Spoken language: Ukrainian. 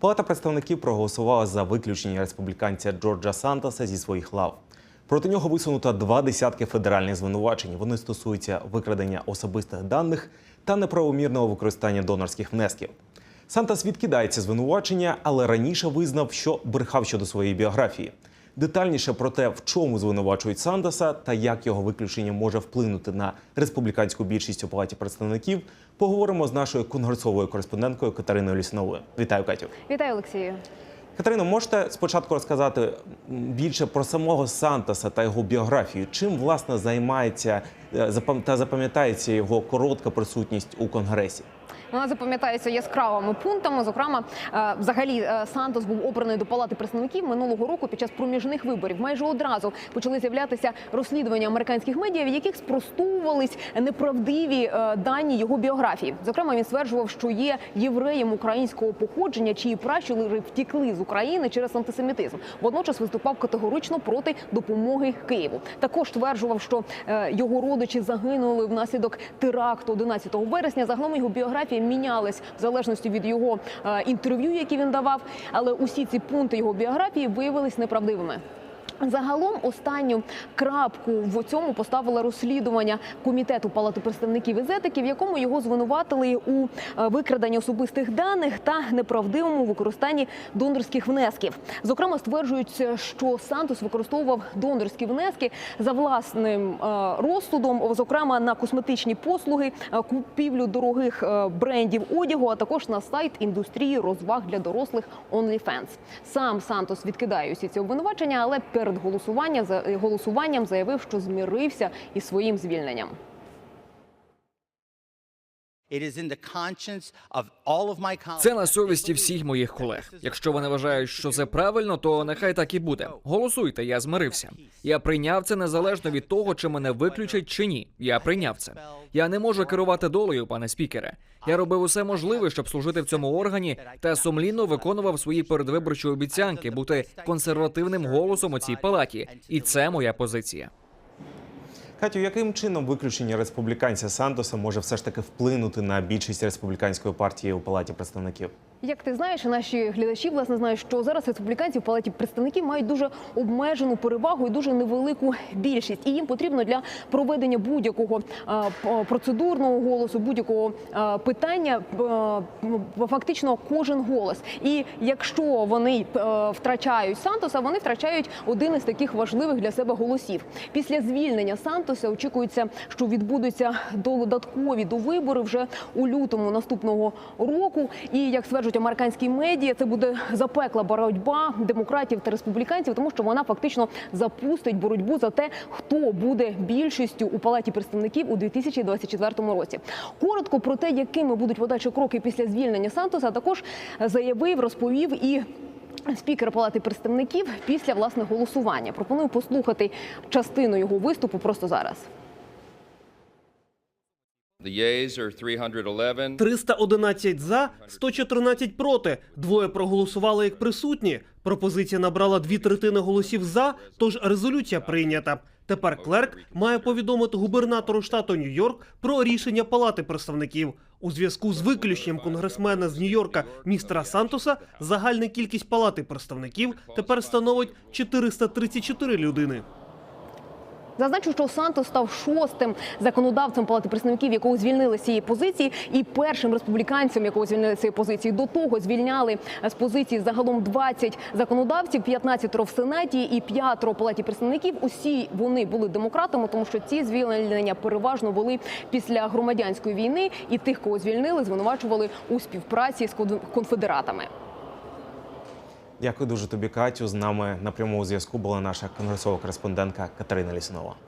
Палата представників проголосувала за виключення республіканця Джорджа Сантоса зі своїх лав. Проти нього висунуто два десятки федеральних звинувачень. Вони стосуються викрадення особистих даних та неправомірного використання донорських внесків. Сантос відкидає ці звинувачення, але раніше визнав, що брехав щодо своєї біографії. Детальніше про те, в чому звинувачують Сандаса та як його виключення може вплинути на республіканську більшість у палаті представників, поговоримо з нашою конгресовою кореспонденткою Катериною Лісновою. Вітаю, Катю. Вітаю, Олексію. Катерино, можете спочатку розказати більше про самого Сантоса та його біографію? Чим власне займається та запам'ятається його коротка присутність у конгресі? Вона запам'ятається яскравими пунктами. Зокрема, е, взагалі е, Сантос був обраний до палати представників минулого року під час проміжних виборів. Майже одразу почали з'являтися розслідування американських медіа, в яких спростовувались неправдиві е, дані його біографії. Зокрема, він стверджував, що є євреєм українського походження, чиї пращури втікли з України через антисемітизм. Водночас виступав категорично проти допомоги Києву. Також стверджував, що е, його родичі загинули внаслідок теракту 11 вересня. Загалом його біографія мінялась в залежності від його е, інтерв'ю, які він давав. Але усі ці пункти його біографії виявились неправдивими. Загалом останню крапку в цьому поставило розслідування комітету палати представників із етики, в якому його звинуватили у е, викраданні особистих даних та неправдивому використанні донорських внесків. Зокрема, стверджують, що Сантос використовував донорські внески за власним е, розсудом, зокрема на косметичні послуги, е, купівлю дорогих брендів одягу, а також на сайт індустрії розваг для дорослих OnlyFans. Сам Сантос відкидає усі ці обвинувачення, але перед голосуванням за голосуванням заявив, що змірився із своїм звільненням. Це на совісті всіх моїх колег. Якщо вони вважають, що це правильно, то нехай так і буде. Голосуйте, я змирився. Я прийняв це незалежно від того, чи мене виключать чи ні. Я прийняв це. Я не можу керувати долею, пане спікере. Я робив усе можливе, щоб служити в цьому органі, та сумлінно виконував свої передвиборчі обіцянки бути консервативним голосом у цій палаті, і це моя позиція. Катю, яким чином виключення республіканця Сантоса може все ж таки вплинути на більшість республіканської партії у палаті представників? Як ти знаєш, наші глядачі власне знають, що зараз республіканці в палаті представників мають дуже обмежену перевагу і дуже невелику більшість, і їм потрібно для проведення будь-якого е, процедурного голосу, будь-якого е, питання е, фактично кожен голос. І якщо вони втрачають Сантоса, вони втрачають один із таких важливих для себе голосів. Після звільнення Сантоса очікується, що відбудуться додаткові до вибори вже у лютому наступного року. І як стверджують американські медіа, це буде запекла боротьба демократів та республіканців, тому що вона фактично запустить боротьбу за те, хто буде більшістю у палаті представників у 2024 році. Коротко про те, якими будуть подальші кроки після звільнення Сантоса, також заявив, розповів і. Спікер Палати представників після власне голосування пропоную послухати частину його виступу просто зараз. The yeas are 311. 311 за, 114 проти. Двоє проголосували як присутні. Пропозиція набрала дві третини голосів за, тож резолюція прийнята. Тепер клерк має повідомити губернатору штату Нью-Йорк про рішення Палати представників. У зв'язку з виключенням конгресмена з Нью-Йорка містера Сантоса загальна кількість палати представників тепер становить 434 людини. Зазначу, що Сантос став шостим законодавцем Палати представників, якого звільнили з цієї позиції, і першим республіканцем, якого звільнили з цієї позиції. До того звільняли з позиції загалом 20 законодавців, 15 в сенаті і 5 в палаті представників. Усі вони були демократами, тому що ці звільнення переважно були після громадянської війни, і тих, кого звільнили, звинувачували у співпраці з конфедератами. Дякую дуже тобі, Катю. З нами на прямому зв'язку була наша конгресова кореспондентка Катерина Ліснова.